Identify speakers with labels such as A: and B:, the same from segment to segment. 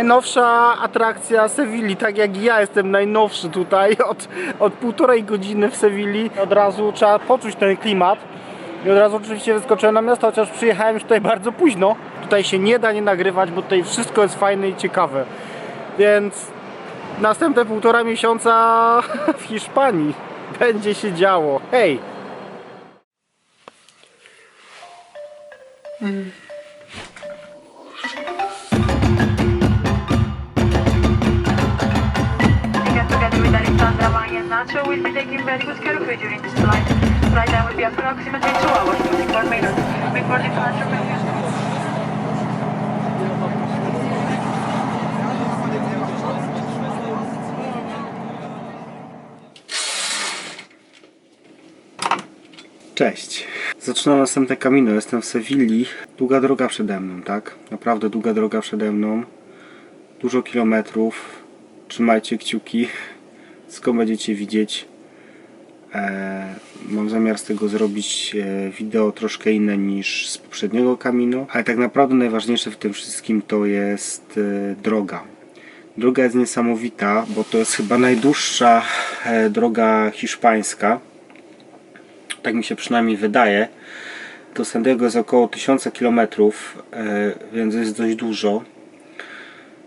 A: Najnowsza atrakcja Sewilli, tak jak ja jestem najnowszy tutaj od, od półtorej godziny w Sewilli. Od razu trzeba poczuć ten klimat. I od razu oczywiście wyskoczyłem na miasto, chociaż przyjechałem już tutaj bardzo późno. Tutaj się nie da nie nagrywać, bo tutaj wszystko jest fajne i ciekawe. Więc następne półtora miesiąca w Hiszpanii będzie się działo. Hej!
B: Again, Nacho, will be taking very good care of you during this flight. Flight time will be approximately two hours, 24 minutes. Before departure, will be
A: Cześć. Zaczynam następne Camino. Jestem w Sewilli. Długa droga przede mną, tak? Naprawdę długa droga przede mną. Dużo kilometrów. Trzymajcie kciuki. Skąd będziecie widzieć. E, mam zamiar z tego zrobić e, wideo troszkę inne niż z poprzedniego Camino. Ale tak naprawdę najważniejsze w tym wszystkim to jest e, droga. Droga jest niesamowita, bo to jest chyba najdłuższa droga hiszpańska tak mi się przynajmniej wydaje. Do Santiago jest około 1000 km, więc jest dość dużo.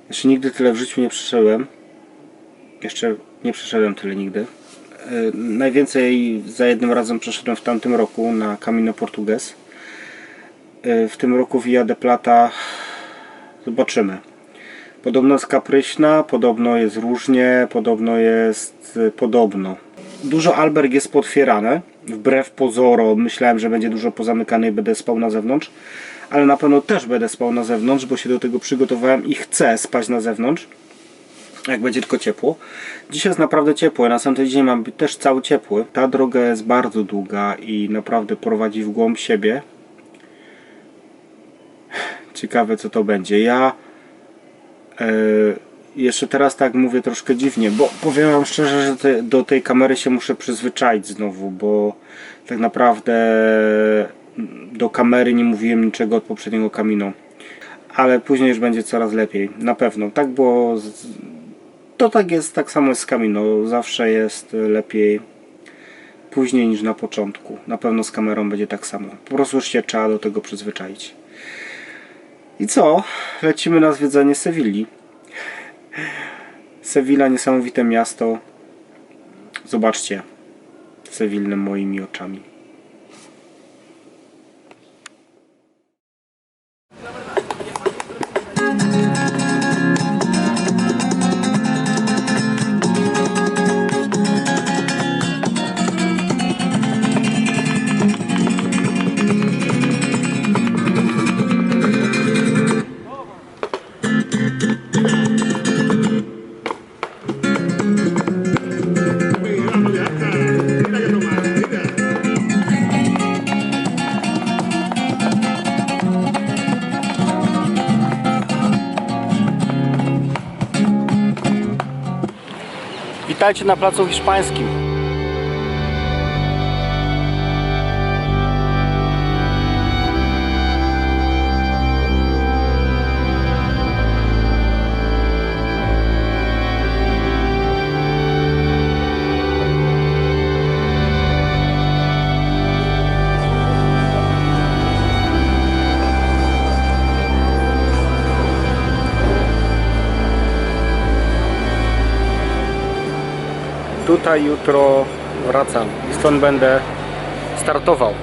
A: Jeszcze nigdy tyle w życiu nie przeszedłem. Jeszcze nie przeszedłem tyle nigdy. E, Najwięcej za jednym razem przeszedłem w tamtym roku na Camino Portugues. E, W tym roku Via de Plata zobaczymy. Podobno jest kapryśna, podobno jest różnie, podobno jest e, podobno. Dużo alberg jest potwierane. Wbrew pozorom myślałem, że będzie dużo pozamykane i będę spał na zewnątrz. Ale na pewno też będę spał na zewnątrz, bo się do tego przygotowałem i chcę spać na zewnątrz. Jak będzie tylko ciepło. Dzisiaj jest naprawdę ciepło. Na sam ten dzień mam też cały ciepły. Ta droga jest bardzo długa i naprawdę prowadzi w głąb siebie. Ciekawe co to będzie. Ja e, jeszcze teraz tak mówię troszkę dziwnie, bo powiem Wam szczerze, że te, do tej kamery się muszę przyzwyczaić znowu, bo tak naprawdę do kamery nie mówiłem niczego od poprzedniego Camino. Ale później już będzie coraz lepiej, na pewno. Tak było. To tak jest, tak samo z Camino. Zawsze jest lepiej później niż na początku. Na pewno z kamerą będzie tak samo. Po prostu już się trzeba do tego przyzwyczaić. I co? Lecimy na zwiedzanie Sewilli. Sewilla, niesamowite miasto. Zobaczcie Sewillę moimi oczami. Witajcie na placu hiszpańskim. Tutaj jutro wracam i stąd będę startował.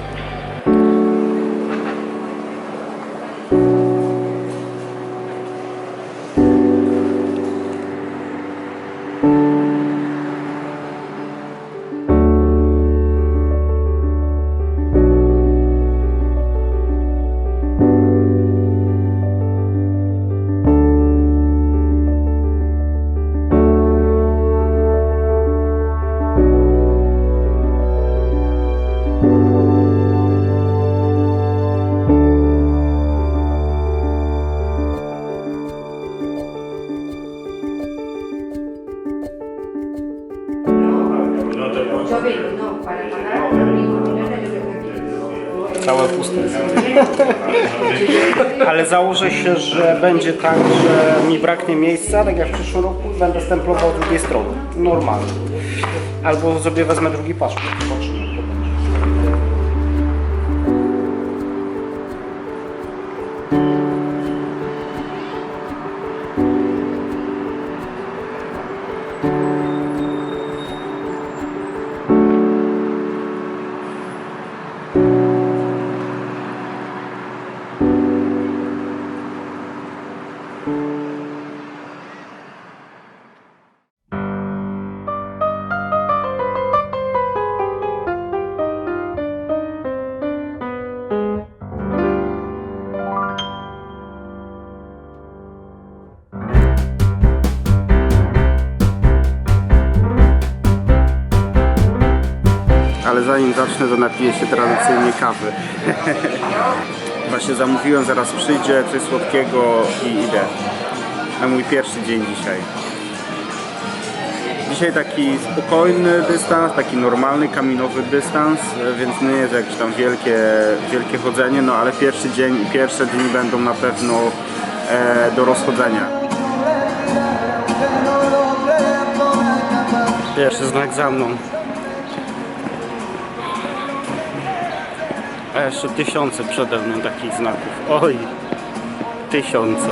A: Założę się, że będzie tak, że mi braknie miejsca, tak jak w przyszłym roku będę stemplował drugiej strony. Normalnie. Albo sobie wezmę drugi paszport. Ale zanim zacznę, to napiję się tradycyjnie kawy. Właśnie zamówiłem, zaraz przyjdzie coś słodkiego i idę. Na mój pierwszy dzień dzisiaj. Dzisiaj taki spokojny dystans, taki normalny, kaminowy dystans, więc nie jest jakieś tam wielkie, wielkie chodzenie, no ale pierwszy dzień i pierwsze dni będą na pewno e, do rozchodzenia. Pierwszy znak za mną. A jeszcze tysiące przede mną takich znaków. Oj, tysiące.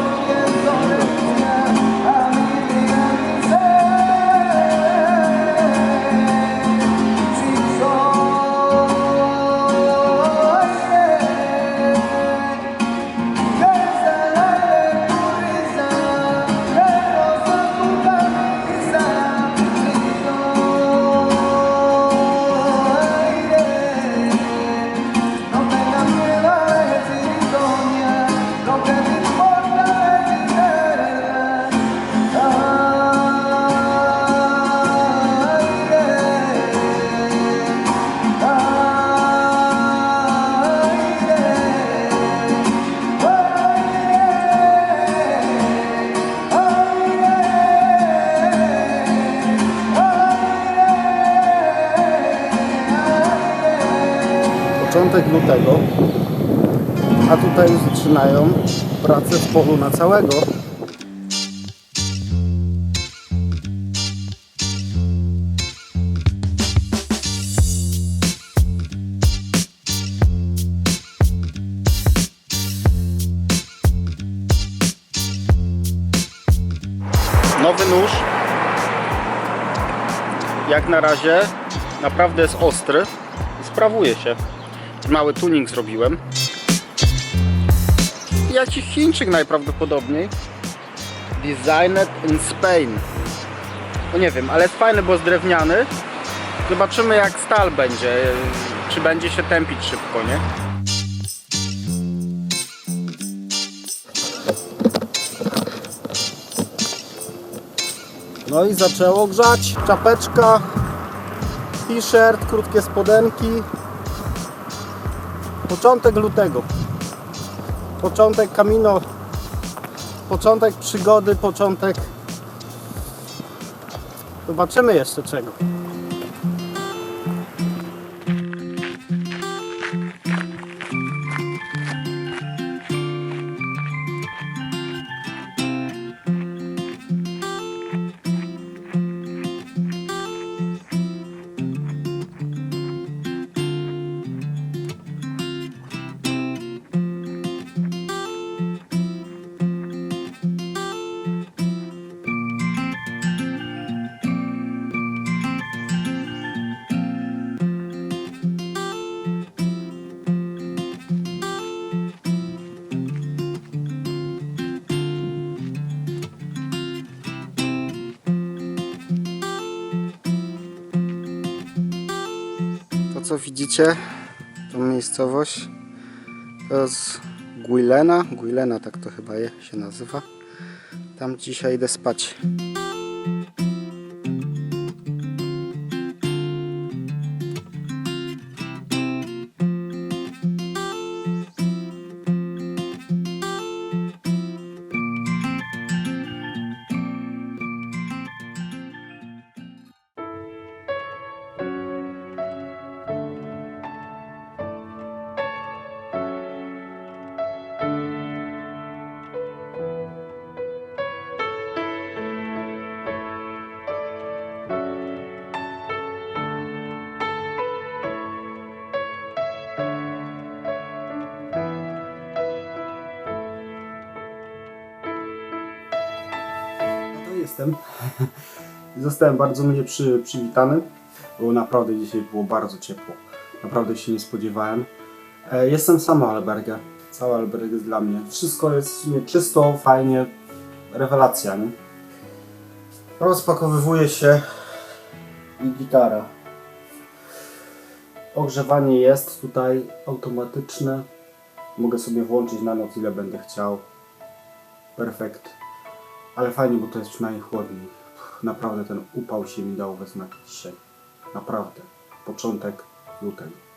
A: Początek lutego, a tutaj już zaczynają pracę w polu na całego. Nowy nóż. Jak na razie naprawdę jest ostry. Sprawuje się. Mały tuning zrobiłem. Jakiś Chińczyk najprawdopodobniej. Designed in Spain. No nie wiem, ale jest fajny, bo jest drewniany. Zobaczymy jak stal będzie. Czy będzie się tępić szybko, nie? No i zaczęło grzać. Czapeczka, t-shirt, krótkie spodenki. Początek lutego. Początek kamino. Początek przygody, początek. Zobaczymy jeszcze czego. Co widzicie, tą miejscowość, jest Guilena, Guilena tak to chyba je, się nazywa. Tam dzisiaj idę spać. Jestem. Zostałem bardzo mnie przy, przywitany, bo naprawdę dzisiaj było bardzo ciepło. Naprawdę się nie spodziewałem. E, Jestem sam albergę. Cały alberg jest dla mnie. Wszystko jest w sumie czysto, fajnie. Rewelacja, nie? Rozpakowywuje się i gitara. Ogrzewanie jest tutaj automatyczne. Mogę sobie włączyć na noc ile będę chciał. Perfekt. Ale fajnie, bo to jest przynajmniej chłodniej. Naprawdę ten upał się mi dał we znaki dzisiaj. Naprawdę. Początek lutego.